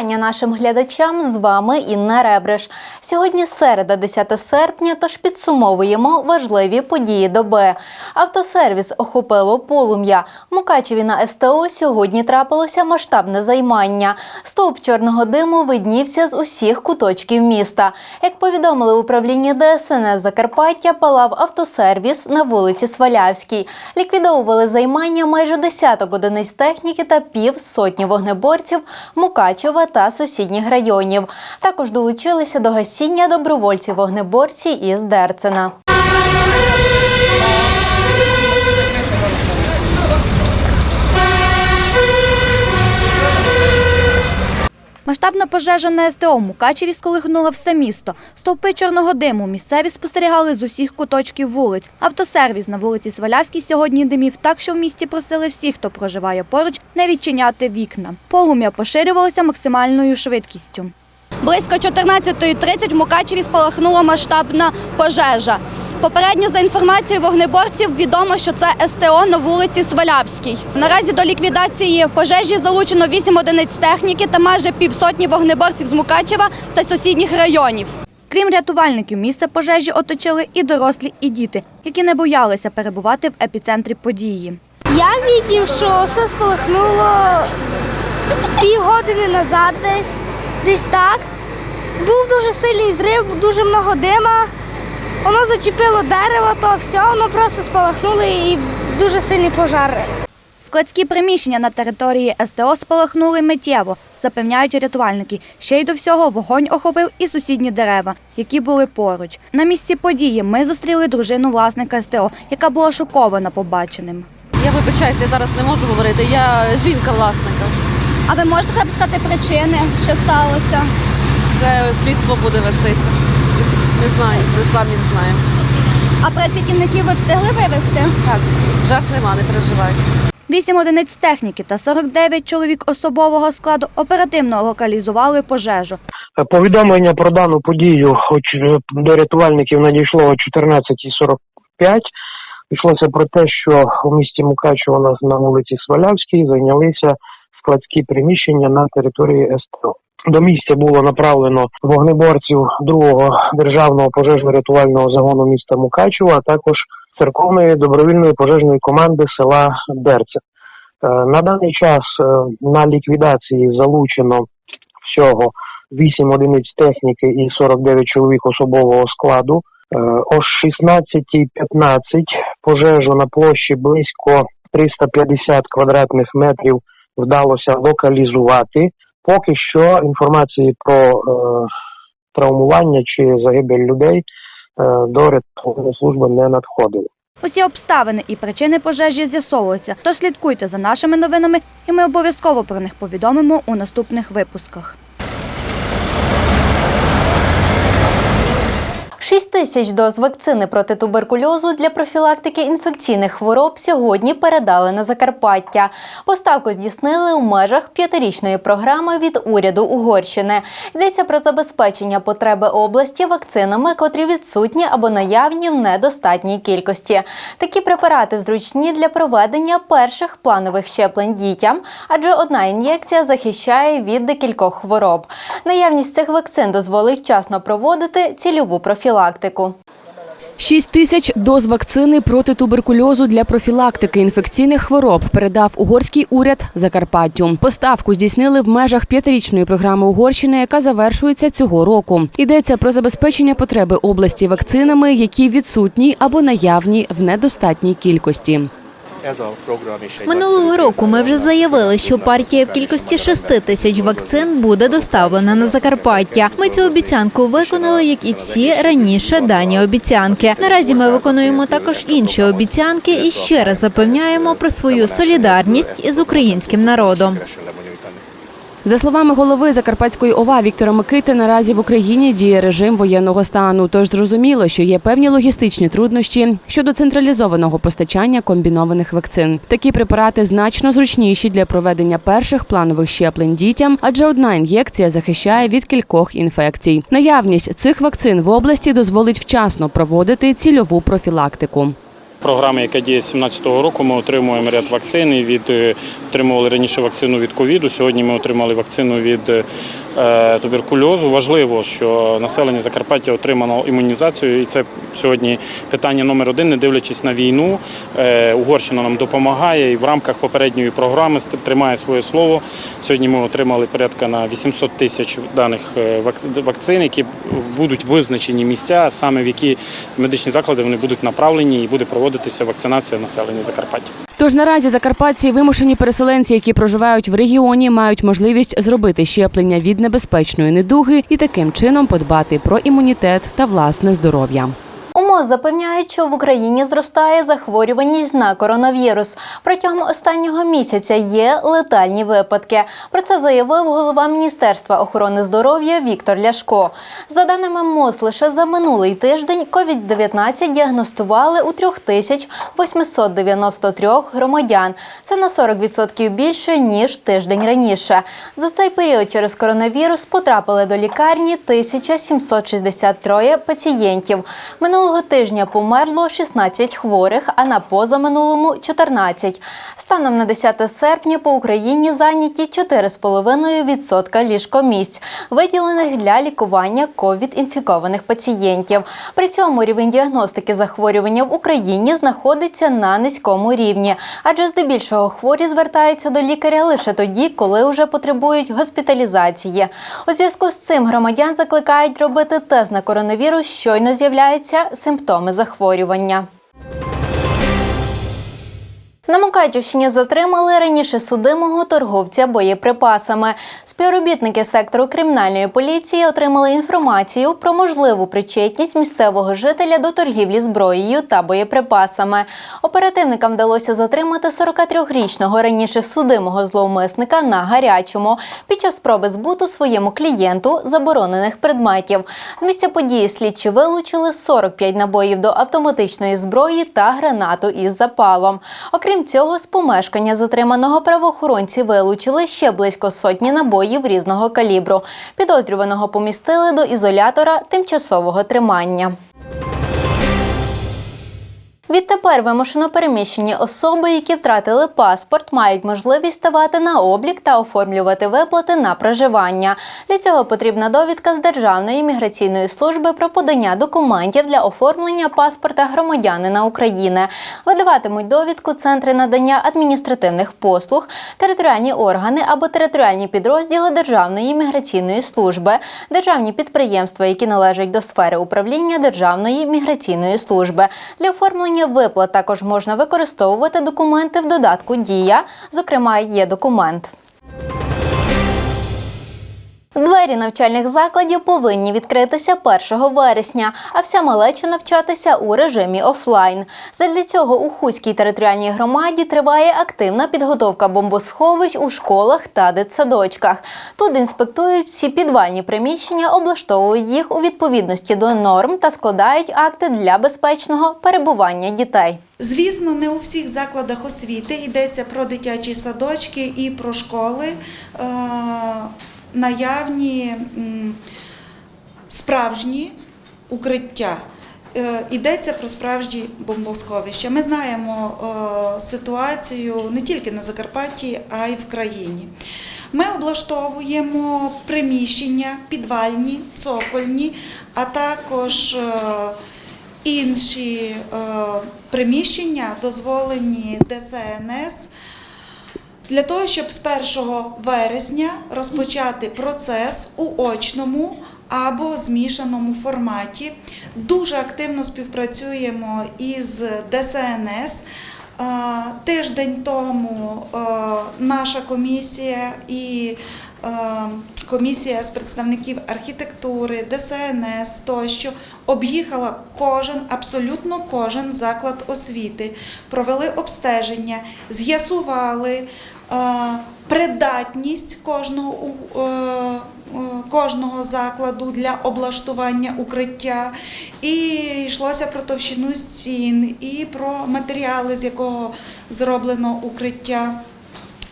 Вітання нашим глядачам. З вами Інна Ребриш. Сьогодні середа, 10 серпня, тож підсумовуємо важливі події доби. Автосервіс охопило полум'я. Мукачеві на СТО сьогодні трапилося масштабне займання. Стовп чорного диму виднівся з усіх куточків міста. Як повідомили управління ДСНС Закарпаття, палав автосервіс на вулиці Свалявській. Ліквідовували займання майже десяток одиниць техніки та пів сотні вогнеборців Мукачева та сусідніх районів. Також долучилися до гасіння добровольці-вогнеборці із Дерцена. Масштабна пожежа на СТО Мукачеві сколихнула все місто. Стовпи чорного диму місцеві спостерігали з усіх куточків вулиць. Автосервіс на вулиці Свалявській сьогодні димів так, що в місті просили всіх, хто проживає поруч, не відчиняти вікна. Полум'я поширювалося максимальною швидкістю. Близько 14.30 в Мукачеві спалахнула масштабна пожежа. Попередньо за інформацією вогнеборців відомо, що це СТО на вулиці Свалявській. Наразі до ліквідації пожежі залучено 8 одиниць техніки та майже півсотні вогнеборців з Мукачева та сусідніх районів. Крім рятувальників, місце пожежі оточили і дорослі, і діти, які не боялися перебувати в епіцентрі події. Я бачив, що все спалахнуло півгодини назад десь, десь так. Був дуже сильний зрив, дуже много дима. Воно зачепило дерево, то все, воно просто спалахнуло і дуже сильний пожар. Складські приміщення на території СТО спалахнули миттєво, запевняють рятувальники. Ще й до всього вогонь охопив і сусідні дерева, які були поруч. На місці події ми зустріли дружину власника СТО, яка була шокована побаченим. Я вибачаюся, я зараз не можу говорити. Я жінка власника. А ви можете сказати причини, що сталося? Це слідство буде вестися. Не знаю, не не знаю. А працівників ви встигли вивезти? Так, жертв нема, не переживайте. Вісім одиниць техніки та 49 чоловік особового складу оперативно локалізували пожежу. Повідомлення про дану подію е, до рятувальників надійшло о 14.45. Йшлося про те, що у місті Мукачево у нас на вулиці Свалявській зайнялися складські приміщення на території СТО. До місця було направлено вогнеборців другого державного пожежно-рятувального загону міста Мукачево, а також церковної добровільної пожежної команди села Дерце. Е, На даний час е, на ліквідації залучено всього 8 одиниць техніки і 49 чоловік особового складу. Е, О 16.15 пожежу на площі близько 350 квадратних метрів вдалося локалізувати. Поки що інформації про е, травмування чи загибель людей е, до рятувальної служби не надходило. Усі обставини і причини пожежі з'ясовуються, тож слідкуйте за нашими новинами, і ми обов'язково про них повідомимо у наступних випусках. 6 тисяч доз вакцини проти туберкульозу для профілактики інфекційних хвороб сьогодні передали на Закарпаття. Поставку здійснили у межах п'ятирічної програми від уряду Угорщини. Йдеться про забезпечення потреби області вакцинами, котрі відсутні або наявні в недостатній кількості. Такі препарати зручні для проведення перших планових щеплень дітям, адже одна ін'єкція захищає від декількох хвороб. Наявність цих вакцин дозволить вчасно проводити цільову профілактику. 6 тисяч доз вакцини проти туберкульозу для профілактики інфекційних хвороб передав угорський уряд Закарпаттю. Поставку здійснили в межах п'ятирічної програми Угорщини, яка завершується цього року. Йдеться про забезпечення потреби області вакцинами, які відсутні або наявні в недостатній кількості. Минулого року ми вже заявили, що партія в кількості 6 тисяч вакцин буде доставлена на Закарпаття. Ми цю обіцянку виконали, як і всі раніше дані обіцянки. Наразі ми виконуємо також інші обіцянки і ще раз запевняємо про свою солідарність із українським народом. За словами голови Закарпатської ОВА Віктора Микити, наразі в Україні діє режим воєнного стану. Тож зрозуміло, що є певні логістичні труднощі щодо централізованого постачання комбінованих вакцин. Такі препарати значно зручніші для проведення перших планових щеплень дітям, адже одна ін'єкція захищає від кількох інфекцій. Наявність цих вакцин в області дозволить вчасно проводити цільову профілактику. Програми, яка діє з 2017 року, ми отримуємо ряд вакцин. Від е, отримували раніше вакцину від ковіду. Сьогодні ми отримали вакцину від е, туберкульозу. Важливо, що населення Закарпаття отримало імунізацію, і це сьогодні питання номер один, не дивлячись на війну. Е, Угорщина нам допомагає і в рамках попередньої програми тримає своє слово. Сьогодні ми отримали порядка на 800 тисяч даних е, вакцин, які будуть визначені місця, саме в які медичні заклади вони будуть направлені і буде проводитися вакцинація населення Закарпаття. Тож наразі закарпатці вимушені переселенці, які проживають в регіоні, мають можливість зробити щеплення від небезпечної недуги і таким чином подбати про імунітет та власне здоров'я. УМОЗ запевняють, що в Україні зростає захворюваність на коронавірус. Протягом останнього місяця є летальні випадки. Про це заявив голова Міністерства охорони здоров'я Віктор Ляшко. За даними МОЗ, лише за минулий тиждень COVID-19 діагностували у 3893 громадян. Це на 40% більше ніж тиждень раніше. За цей період через коронавірус потрапили до лікарні 1763 пацієнтів. Минулого тижня померло 16 хворих, а на позаминулому 14. Станом на 10 серпня по Україні зайняті 4,5% ліжкомісць, виділених для лікування ковід-інфікованих пацієнтів. При цьому рівень діагностики захворювання в Україні знаходиться на низькому рівні, адже здебільшого хворі звертаються до лікаря лише тоді, коли вже потребують госпіталізації. У зв'язку з цим громадян закликають робити тест на коронавірус, щойно з'являються симптоми захворювання. На Мукачівщині затримали раніше судимого торговця боєприпасами. Співробітники сектору кримінальної поліції отримали інформацію про можливу причетність місцевого жителя до торгівлі зброєю та боєприпасами. Оперативникам вдалося затримати 43-річного раніше судимого зловмисника на гарячому під час спроби збуту своєму клієнту заборонених предметів. З місця події слідчі вилучили 45 набоїв до автоматичної зброї та гранату із запалом. Окрім цього, з помешкання затриманого правоохоронці вилучили ще близько сотні набоїв різного калібру. Підозрюваного помістили до ізолятора тимчасового тримання. Відтепер вимушено переміщені особи, які втратили паспорт, мають можливість ставати на облік та оформлювати виплати на проживання. Для цього потрібна довідка з Державної міграційної служби про подання документів для оформлення паспорта громадянина України. Видаватимуть довідку центри надання адміністративних послуг, територіальні органи або територіальні підрозділи Державної міграційної служби, державні підприємства, які належать до сфери управління Державної міграційної служби. Для оформлення виплат також можна використовувати документи в додатку Дія, зокрема, є документ. Двері навчальних закладів повинні відкритися 1 вересня, а вся малеча навчатися у режимі офлайн. Задля цього у Хуській територіальній громаді триває активна підготовка бомбосховищ у школах та дитсадочках. Тут інспектують всі підвальні приміщення, облаштовують їх у відповідності до норм та складають акти для безпечного перебування дітей. Звісно, не у всіх закладах освіти йдеться про дитячі садочки і про школи. Наявні справжні укриття. Е, Йдеться про справжні бомбосховища. Ми знаємо е, ситуацію не тільки на Закарпатті, а й в країні. Ми облаштовуємо приміщення, підвальні, цокольні, а також е, інші приміщення, дозволені ДСНС, для того, щоб з 1 вересня розпочати процес у очному або змішаному форматі. Дуже активно співпрацюємо із ДСНС. Е, Тиждень тому е, наша комісія і е, комісія з представників архітектури, ДСНС тощо об'їхала кожен, абсолютно кожен заклад освіти, провели обстеження, з'ясували придатність кожного, е, е, кожного закладу для облаштування укриття. І йшлося про товщину стін, і про матеріали, з якого зроблено укриття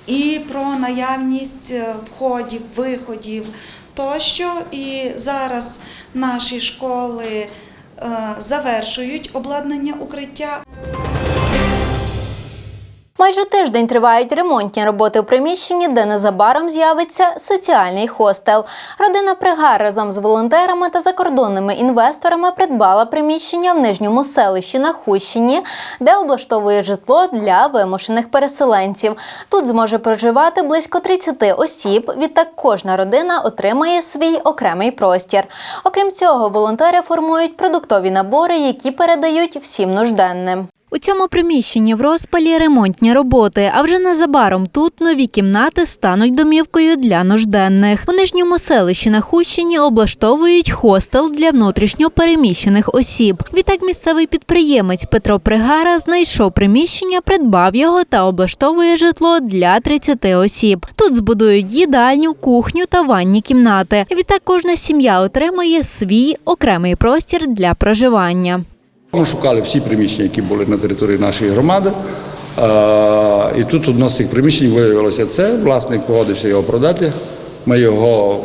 і про наявність е, входів, виходів тощо. І зараз наші школи е, завершують обладнання укриття. Майже тиждень тривають ремонтні роботи у приміщенні, де незабаром з'явиться соціальний хостел. Родина Пригар разом з волонтерами та закордонними інвесторами придбала приміщення в нижньому селищі на Хущині, де облаштовує житло для вимушених переселенців. Тут зможе проживати близько 30 осіб. Відтак кожна родина отримає свій окремий простір. Окрім цього, волонтери формують продуктові набори, які передають всім нужденним. У цьому приміщенні в розпалі ремонтні роботи, а вже незабаром тут нові кімнати стануть домівкою для нужденних. У нижньому селищі на Хущині облаштовують хостел для внутрішньо переміщених осіб. Відтак місцевий підприємець Петро Пригара знайшов приміщення, придбав його та облаштовує житло для 30 осіб. Тут збудують їдальню, кухню та ванні кімнати. Відтак кожна сім'я отримає свій окремий простір для проживання. Ми шукали всі приміщення, які були на території нашої громади. І тут одне з цих приміщень виявилося це. Власник погодився його продати. Ми його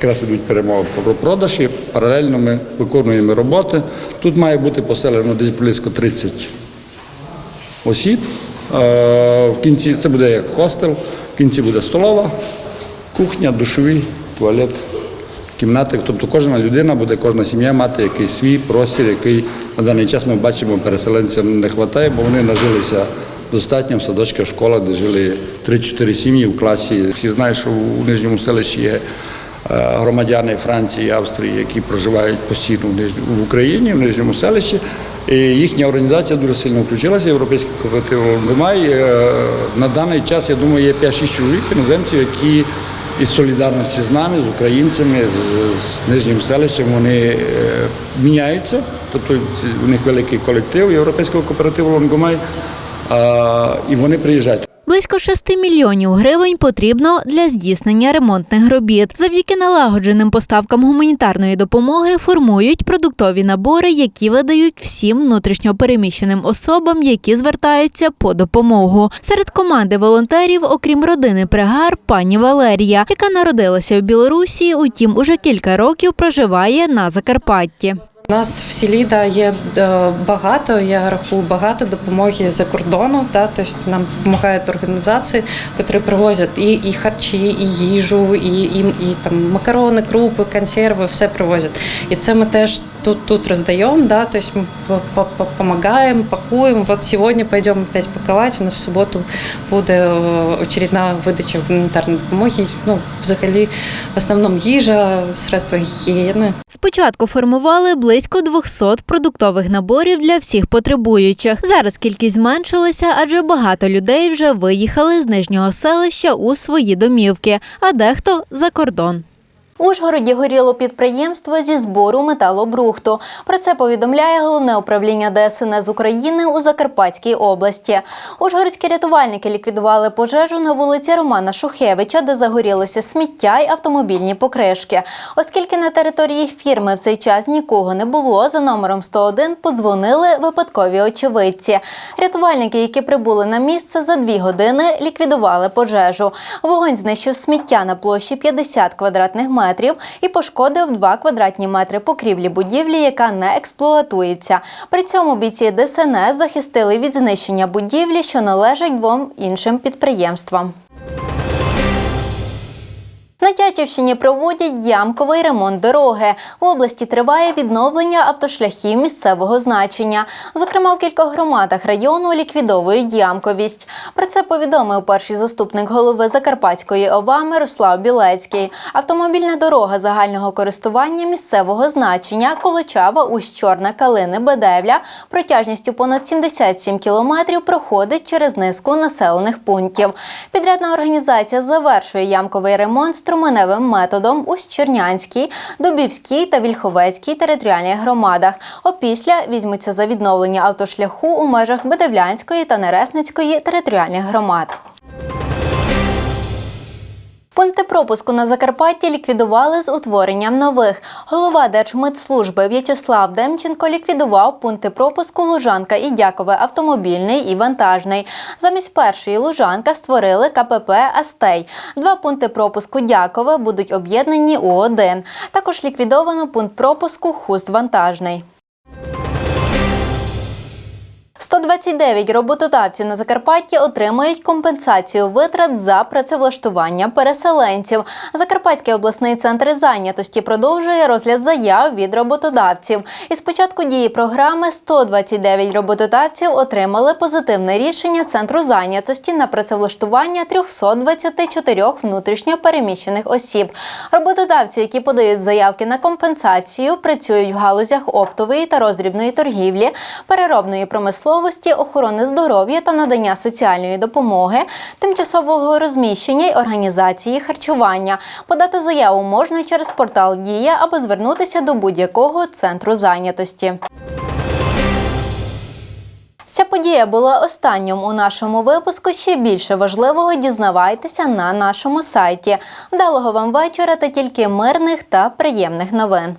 якраз ідуть перемови про продаж паралельно ми виконуємо роботи. Тут має бути поселено десь близько 30 осіб. В кінці це буде як хостел, в кінці буде столова, кухня, душовий, туалет, кімнати. Тобто кожна людина буде, кожна сім'я мати якийсь свій простір, який на даний час ми бачимо, переселенцям не вистачає, бо вони нажилися достатньо в садочках, в школах, де жили 3-4 сім'ї в класі. Всі знають, що у нижньому селищі є. е, Громадяни Франції, Австрії, які проживають постійно в Україні, в нижньому селищі, і їхня організація дуже сильно включилася. Європейський кооператив Лондомай. Е, На даний час, я думаю, є 5-6 чоловік іноземців, які із солідарності з нами, з українцями, з, нижнім селищем, вони е, міняються. Тобто у них великий колектив європейського кооперативу Лонгомай, і вони приїжджають. Близько 6 мільйонів гривень потрібно для здійснення ремонтних робіт. Завдяки налагодженим поставкам гуманітарної допомоги формують продуктові набори, які видають всім внутрішньопереміщеним особам, які звертаються по допомогу. Серед команди волонтерів, окрім родини Пригар, пані Валерія, яка народилася в Білорусі, утім уже кілька років проживає на Закарпатті. У нас в селі да, є е, багато, я рахую, багато допомоги за кордону. Да, тобто нам допомагають організації, які привозять і, і харчі, і їжу, і, і, і там макарони, крупи, консерви, все привозять. І це ми теж тут, тут роздаємо, да, тобто ми допомагаємо, пакуємо. От сьогодні підемо опять пакувати, на в суботу буде е, очередна видача гуманітарної допомоги. Ну, взагалі, в основному їжа, средства гігієни. Спочатку формували близько 200 продуктових наборів для всіх потребуючих. Зараз кількість зменшилася, адже багато людей вже виїхали з нижнього селища у свої домівки, а дехто за кордон. У Ужгороді горіло підприємство зі збору металобрухту. Про це повідомляє головне управління ДСНС України у Закарпатській області. Ужгородські рятувальники ліквідували пожежу на вулиці Романа Шухевича, де загорілося сміття й автомобільні покришки. Оскільки на території фірми в цей час нікого не було, за номером 101 подзвонили випадкові очевидці. Рятувальники, які прибули на місце за дві години, ліквідували пожежу. Вогонь знищив сміття на площі 50 квадратних метрів і пошкодив 2 квадратні метри покрівлі будівлі, яка не експлуатується. При цьому бійці ДСНС захистили від знищення будівлі, що належать двом іншим підприємствам. На Тячівщині проводять ямковий ремонт дороги. В області триває відновлення автошляхів місцевого значення. Зокрема, у кількох громадах району ліквідовують ямковість. Про це повідомив перший заступник голови Закарпатської ОВА Мирослав Білецький. Автомобільна дорога загального користування місцевого значення Колочава усть Чорна Калини Бедевля протяжністю понад 77 кілометрів проходить через низку населених пунктів. Підрядна організація завершує ямковий ремонт струменевим методом у Чернянській, Дубівській та Вільховецькій територіальних громадах. Опісля візьмуться за відновлення автошляху у межах Бедевлянської та Нересницької територіальних громад. Пункти пропуску на Закарпатті ліквідували з утворенням нових. Голова Держмитслужби В'ячеслав Демченко ліквідував пункти пропуску Лужанка і Дякове автомобільний і вантажний. Замість першої Лужанка створили КПП Астей. Два пункти пропуску Дякове будуть об'єднані у один. Також ліквідовано пункт пропуску Хуст вантажний. 129 роботодавців на Закарпатті отримають компенсацію витрат за працевлаштування переселенців. Закарпатський обласний центр зайнятості продовжує розгляд заяв від роботодавців. Із початку дії програми 129 роботодавців отримали позитивне рішення центру зайнятості на працевлаштування 324 внутрішньо переміщених осіб. Роботодавці, які подають заявки на компенсацію, працюють в галузях оптової та роздрібної торгівлі, переробної промисловості, охорони здоров'я та надання соціальної допомоги, тимчасового розміщення й організації харчування. Подати заяву можна через портал Дія або звернутися до будь-якого центру зайнятості. Ця подія була останньою у нашому випуску. Ще більше важливого дізнавайтеся на нашому сайті. Вдалого вам вечора та тільки мирних та приємних новин.